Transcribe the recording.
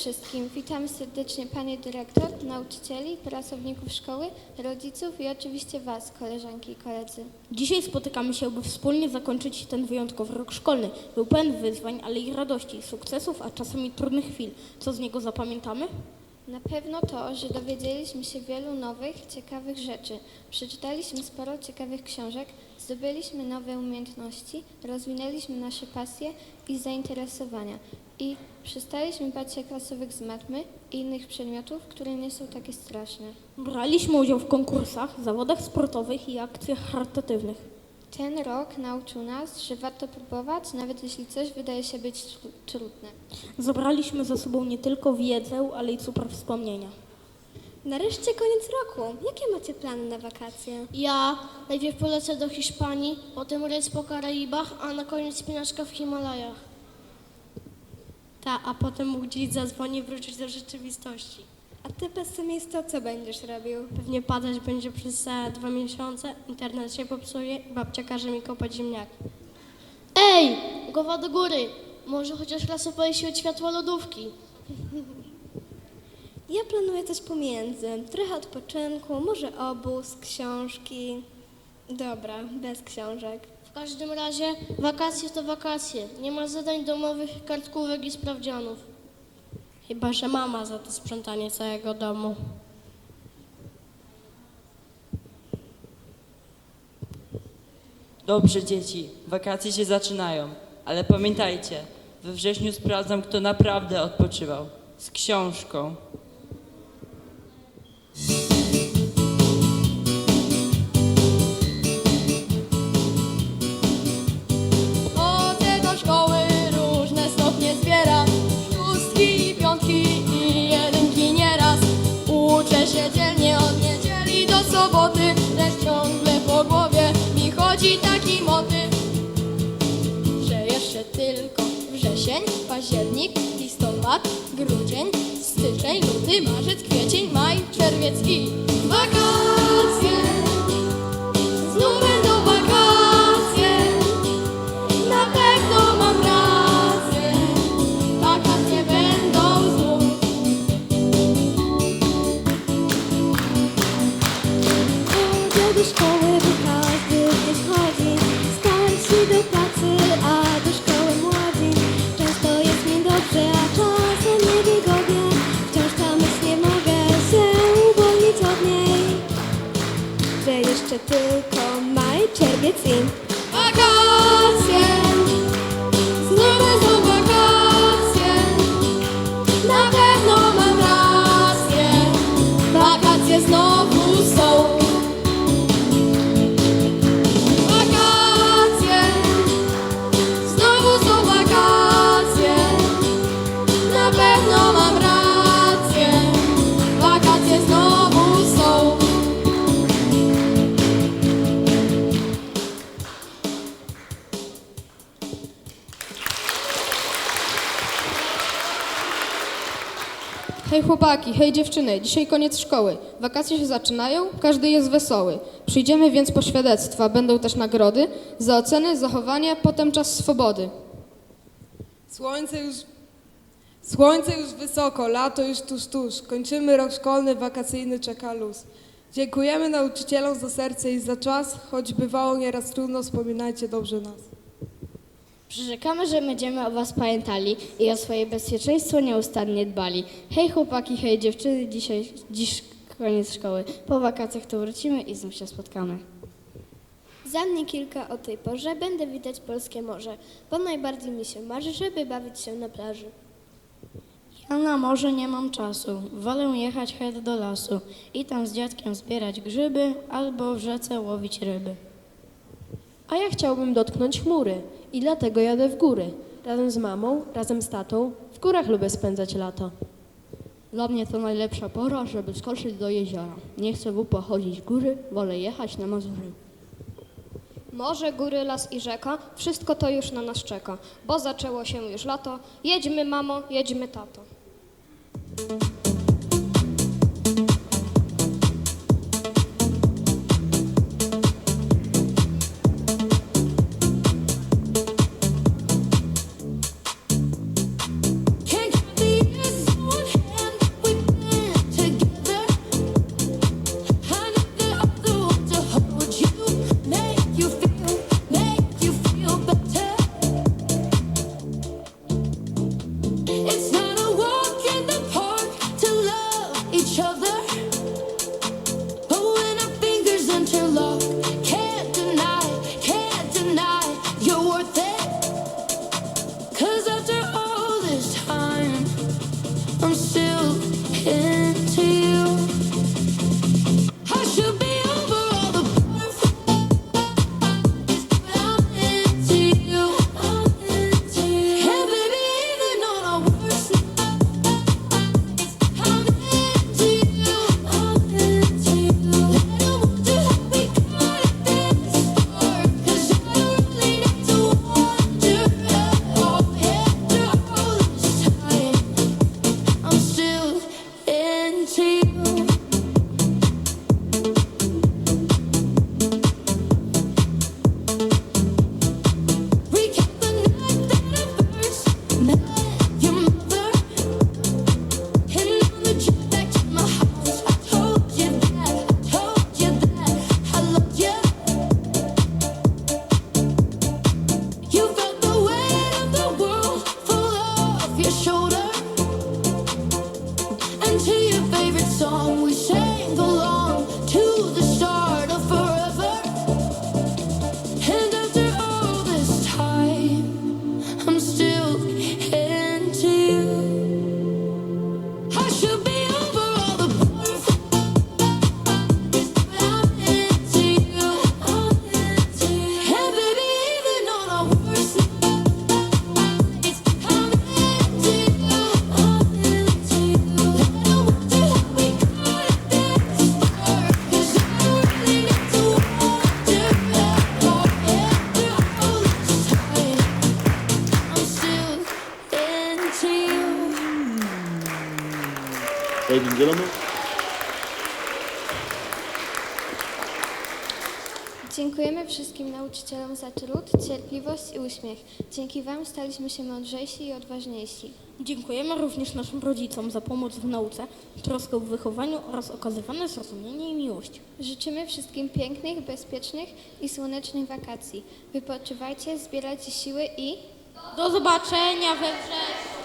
wszystkim. Witam serdecznie Panie Dyrektor, nauczycieli, pracowników szkoły, rodziców i oczywiście Was, koleżanki i koledzy. Dzisiaj spotykamy się, by wspólnie zakończyć ten wyjątkowy rok szkolny. Był pełen wyzwań, ale i radości, sukcesów, a czasami trudnych chwil. Co z niego zapamiętamy? Na pewno to, że dowiedzieliśmy się wielu nowych, ciekawych rzeczy. Przeczytaliśmy sporo ciekawych książek, zdobyliśmy nowe umiejętności, rozwinęliśmy nasze pasje i zainteresowania i przestaliśmy bać się klasowych z matmy i innych przedmiotów, które nie są takie straszne. Braliśmy udział w konkursach, zawodach sportowych i akcjach charytatywnych. Ten rok nauczył nas, że warto próbować, nawet jeśli coś wydaje się być tru- trudne. Zabraliśmy ze sobą nie tylko wiedzę, ale i super wspomnienia. Nareszcie koniec roku. Jakie macie plany na wakacje? Ja najpierw polecę do Hiszpanii, potem rejs po Karaibach, a na koniec spinaczka w Himalajach. Ta, a potem Bóg gdzieś zadzwoni i wrócić do rzeczywistości. A ty pesymisto, co będziesz robił? Pewnie padać będzie przez e, dwa miesiące, internet się popsuje i babcia każe mi kopać ziemniaki. Ej, głowa do góry! Może chociaż raz opali się od światła lodówki. Ja planuję coś pomiędzy. Trochę odpoczynku, może obóz, książki. Dobra, bez książek. W każdym razie wakacje to wakacje. Nie ma zadań domowych, kartkówek i sprawdzianów. Chyba, że mama za to sprzątanie całego domu. Dobrze, dzieci, wakacje się zaczynają, ale pamiętajcie, we wrześniu sprawdzam, kto naprawdę odpoczywał. Z książką. Taki motyw Że jeszcze tylko wrzesień, październik, listopad, grudzień Styczeń, luty, marzec, kwiecień, maj, czerwiec i wakacje. Znów będą wakacje na pewno mam rację, wakacje będą do szkoły, jeszcze tylko maj, czerwiec i Wakacje, Hej chłopaki, hej dziewczyny, dzisiaj koniec szkoły. Wakacje się zaczynają, każdy jest wesoły. Przyjdziemy więc po świadectwa, będą też nagrody za oceny, zachowanie, potem czas swobody. Słońce już, słońce już wysoko, lato już tuż, tuż. Kończymy rok szkolny, wakacyjny czeka luz. Dziękujemy nauczycielom za serce i za czas, choć bywało nieraz trudno, wspominajcie dobrze nas. Przyrzekamy, że będziemy o Was pamiętali i o swoje bezpieczeństwo nieustannie dbali. Hej chłopaki, hej dziewczyny, dzisiaj, dziś koniec szkoły. Po wakacjach to wrócimy i znów się spotkamy. Za dni kilka o tej porze będę widać polskie morze, bo najbardziej mi się marzy, żeby bawić się na plaży. Ja na morze nie mam czasu. Wolę jechać het do lasu i tam z dziadkiem zbierać grzyby albo w rzece łowić ryby. A ja chciałbym dotknąć chmury i dlatego jadę w góry. Razem z mamą, razem z tatą, w górach lubię spędzać lato. Dla mnie to najlepsza pora, żeby skoczyć do jeziora. Nie chcę w pochodzić w góry, wolę jechać na Mazury. Morze, góry, las i rzeka, wszystko to już na nas czeka, bo zaczęło się już lato. Jedźmy, mamo, jedźmy, tato. I'm still in David Zielono. Dziękujemy wszystkim nauczycielom za trud, cierpliwość i uśmiech. Dzięki Wam staliśmy się mądrzejsi i odważniejsi. Dziękujemy również naszym rodzicom za pomoc w nauce, troskę w wychowaniu oraz okazywane zrozumienie i miłość. Życzymy wszystkim pięknych, bezpiecznych i słonecznych wakacji. Wypoczywajcie, zbierajcie siły i... Do zobaczenia we wrześniu!